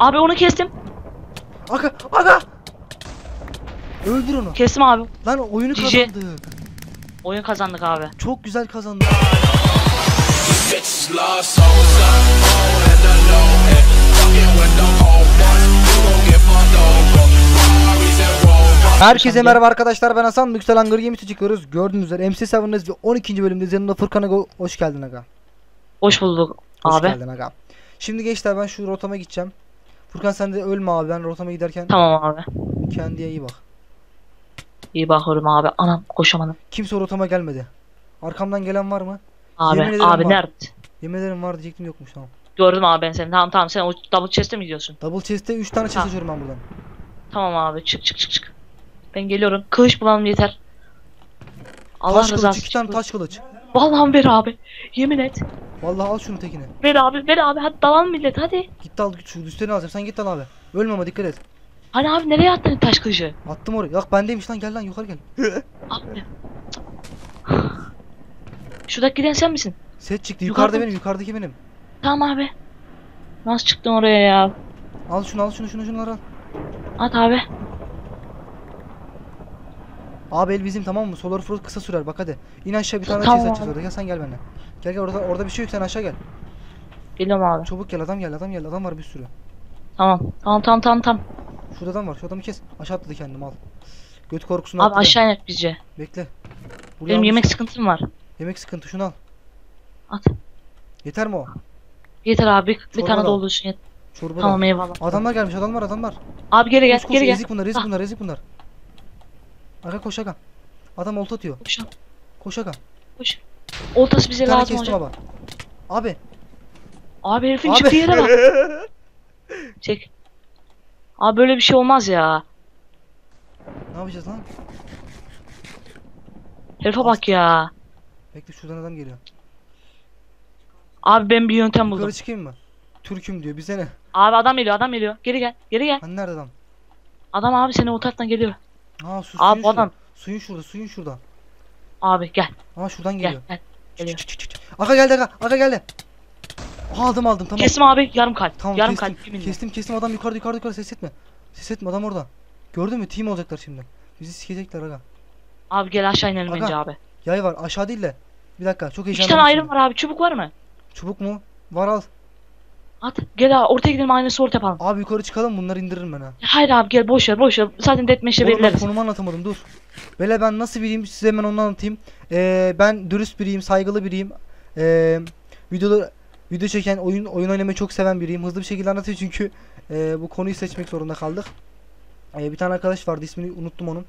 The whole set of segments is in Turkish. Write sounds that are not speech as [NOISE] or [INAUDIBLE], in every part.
Abi onu kestim. Aga aga. Öldür onu. Kestim abi. Lan oyunu Cici. kazandık. Oyun kazandık abi. Çok güzel kazandık. Herkese merhaba arkadaşlar ben Hasan Yüksel Hunger Games'e çıkıyoruz. Gördüğünüz üzere MC Seven'ız ve 12. bölümde yanımda Furkan Aga hoş geldin Aga. Hoş bulduk Hoş abi. geldin Aga. Şimdi gençler ben şu rotama gideceğim. Furkan sen de ölme abi ben rotama giderken Tamam abi. kendine iyi bak. İyi bakıyorum abi. Anam koşamadım. Kimse rotama gelmedi. Arkamdan gelen var mı? Abi Yemin ederim abi var. nerede? Yemin ederim var diyecektim yokmuş tamam. Gördüm abi ben seni. Tamam tamam sen o double chest'e mi gidiyorsun? Double chest'te 3 tane chest açıyorum ben buradan. Tamam abi çık çık çık çık. Ben geliyorum. Kılıç bulalım yeter. Allah taş kılıç rızası 2 tane taş kılıç. Vallahi ver abi. Yemin et. Vallahi al şunu tekini. Ver abi ver abi. Hadi dalan millet hadi. Git al git şu üstlerini alacağım sen git al abi. Ölme ama dikkat et. Hani abi nereye attın taş kılıcı? Attım oraya. Yok bendeymiş lan gel lan yukarı gel. Abi. Şuradaki giden sen misin? Set çıktı Yukarıda benim yukarıdaki benim. Tamam abi. Nasıl çıktın oraya ya? Al şunu al şunu şunu şunları al. At abi. Abi el bizim tamam mı? Solar Frost kısa sürer bak hadi. İn aşağı bir tane Tamam. tamam. çiz orada. Gel sen gel benimle. Gel gel orada orada bir şey yok sen aşağı gel. Geliyorum abi. Çabuk gel adam gel adam gel adam var bir sürü. Tamam. Tamam tamam tamam tamam. Şurada adam var şu adamı kes. Aşağı atladı kendim al. Göt korkusunu Abi aşağı inek bizce. Bekle. Buraya Benim almış. yemek sıkıntım var. Yemek sıkıntı şunu al. At. Yeter mi o? Yeter abi. Bir, Çorba tane doldursun yeter. Çorba Tamam eyvallah. Adamlar gelmiş adamlar adamlar. Abi geri gel Koş koş gel. ezik bunlar ezik Ah. bunlar ezik bunlar. Aga koş aga. Adam olta atıyor. Koş lan, Koş aga. koş. Oltası Bir bize tane lazım kestim olacak. baba. Abi. Abi herifin Abi. çıktığı yere bak. [LAUGHS] Çek. Abi böyle bir şey olmaz ya. ne yapacağız lan? Herife bak ya. Bekle şuradan adam geliyor. Abi ben bir yöntem buldum. Yukarı çıkayım mı? Türk'üm diyor bize ne? Abi adam geliyor adam geliyor. Geri gel. Geri gel. Hani nerede adam? Adam abi seni o taraftan geliyor. Aa su, Abi suyun bu şurada. adam. Suyun şurada suyun şurada. Abi gel. Aa şuradan Gel geliyor. gel. Geliyor. Çık, çık, çık, çık. Aga geldi aga. Aga geldi. Aa, aldım aldım tamam. Kestim abi yarım kalp. Tamam yarım kestim. kalp. yeminle. Kestim kestim adam yukarıda yukarıda yukarıda ses etme. Ses etme adam orada. Gördün mü? Team olacaklar şimdi. Bizi sikecekler aga. Abi gel aşağı inelim Aga. önce abi. Yay var aşağı değil de. Bir dakika çok İki heyecanlı. tane ayrım var abi. Çubuk var mı? Çubuk mu? Var al. At. Gel abi ortaya gidelim aynısı orta yapalım. Abi yukarı çıkalım bunları indiririm ben ha. Hayır abi gel boş ver boş ver. Zaten Oğlum ben belirleriz. konumu anlatamadım dur. Böyle ben nasıl biriyim size hemen onu anlatayım. Ee, ben dürüst biriyim, saygılı biriyim. Ee, videoda video çeken, oyun oyun oynamayı çok seven biriyim. Hızlı bir şekilde anlatıyor çünkü ee, bu konuyu seçmek zorunda kaldık. Ee, bir tane arkadaş vardı ismini unuttum onun.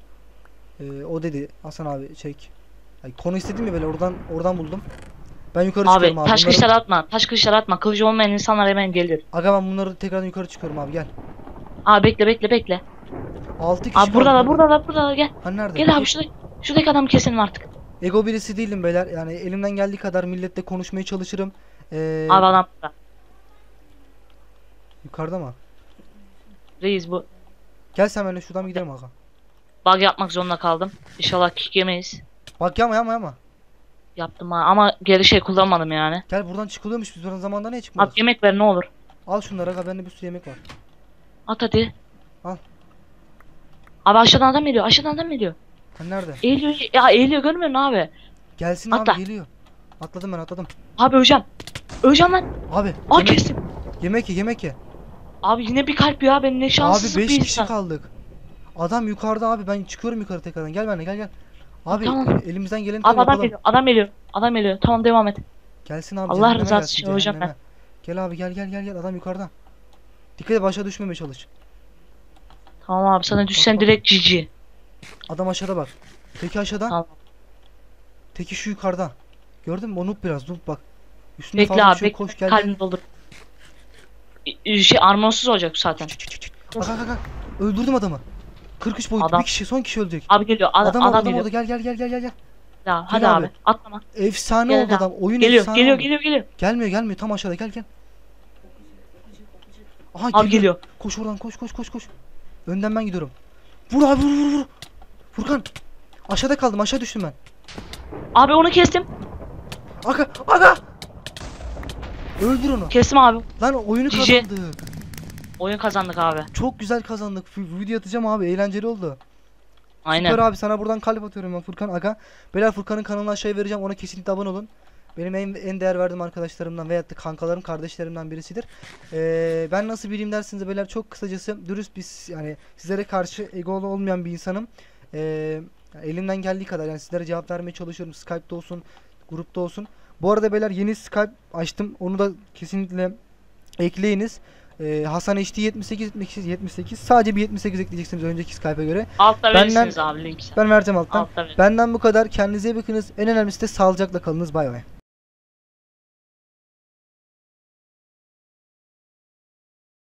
Ee, o dedi Hasan abi çek. Ay, konu istedim ya böyle oradan oradan buldum. Ben yukarı Abi çıkıyorum abi. taş Bunları- kılıçlar atma. Taş kılıçlar atma. Kılıcı olmayan insanlar hemen gelir. Aga ben bunları tekrardan yukarı çıkıyorum abi gel. Abi bekle bekle bekle. 6 kişi Abi burada da burada da burada da gel. Hani nerede? Gel abi şurada. Şuradaki adamı keselim artık. Ego birisi değilim beyler. Yani elimden geldiği kadar milletle konuşmaya çalışırım. Ee, Abi adam burada. yukarıda mı? Reis bu. Gel sen benimle şuradan gidelim aga. Bug yapmak zorunda kaldım. İnşallah kick yemeyiz. Bak yama yama yama. Yaptım ha. ama geri şey kullanmadım yani. Gel buradan çıkılıyormuş biz buradan zamanda niye çıkmadık? Abi yemek ver ne olur. Al şunları aga bende bir sürü yemek var. At hadi. Al. Abi aşağıdan adam geliyor. Aşağıdan adam geliyor. Hani nerede? Eğiliyor. Ya eğiliyor görmüyor musun abi? Gelsin Atla. abi geliyor. Atladım ben atladım. Abi öleceğim. Öleceğim lan. Abi Aa yemek, kestim. yemek ye yemek ye. Abi yine bir kalp ya. Ben ne Abi şanssız 5 bir kişi insan. kaldık. Adam yukarıda abi ben çıkıyorum yukarı tekrardan. Gel benimle gel gel. Abi Tamam. elimizden geleni Abi tabii adam yapalım. geliyor. Adam geliyor. Adam geliyor. Tamam devam et. Gelsin abi. Allah cehenneme rızası gelsin, için öleceğim cehenneme. Gel abi gel gel gel gel adam yukarıda. Dikkat et başa düşmemeye çalış. Tamam abi sana düşsen bak. direkt GG. Adam aşağıda bak. Teki aşağıda. Tamam. Teki şu yukarıda. Gördün mü? O noob biraz noob bak. Üstünde Bekle fazla bir abi. şey yok. Bekle. Koş gel Kalbini gel. doldur. Şey armorsuz olacak zaten. Çık, çık, çık, çık. Bak bak bak. Öldürdüm adamı. 43 boyut. Adam- Bir kişi son kişi ölecek. Abi geliyor. Adam, Adam, adam, adam geliyor. orada gel gel gel gel gel gel. Ya, hadi Gel abi. abi. Atlama. Efsane Gel oldu adam. Oyun Geliyor. efsane Geliyor. oldu. Geliyor. Geliyor. Gelmiyor gelmiyor tam aşağıda gel gel. Aha Abi geliyor. Koş oradan koş koş koş koş. Önden ben gidiyorum. Vur abi vur vur vur. Furkan. Aşağıda kaldım aşağı düştüm ben. Abi onu kestim. Aga aga. Öldür onu. Kestim abi. Lan oyunu kazandık. Oyun kazandık abi. Çok güzel kazandık. Video atacağım abi. Eğlenceli oldu. Aynen. Süper abi sana buradan kalp atıyorum ben Furkan Aga. Beyler Furkan'ın kanalına aşağıya vereceğim. Ona kesinlikle abone olun. Benim en, en değer verdiğim arkadaşlarımdan veyahut da kankalarım, kardeşlerimden birisidir. Ee, ben nasıl biriyim dersiniz de beyler çok kısacası dürüst bir yani sizlere karşı egolu olmayan bir insanım. Ee, elimden geldiği kadar yani sizlere cevap vermeye çalışıyorum. Skype'da olsun, grupta olsun. Bu arada beyler yeni Skype açtım. Onu da kesinlikle ekleyiniz. Ee, Hasan HD 78 78 78 sadece bir 78 ekleyeceksiniz önceki Skype'a göre. Altta verirsiniz abi linki. Ben vereceğim alttan. Altta verin. Benden bu kadar. Kendinize iyi bakınız. En önemlisi de sağlıcakla kalınız. Bay bay.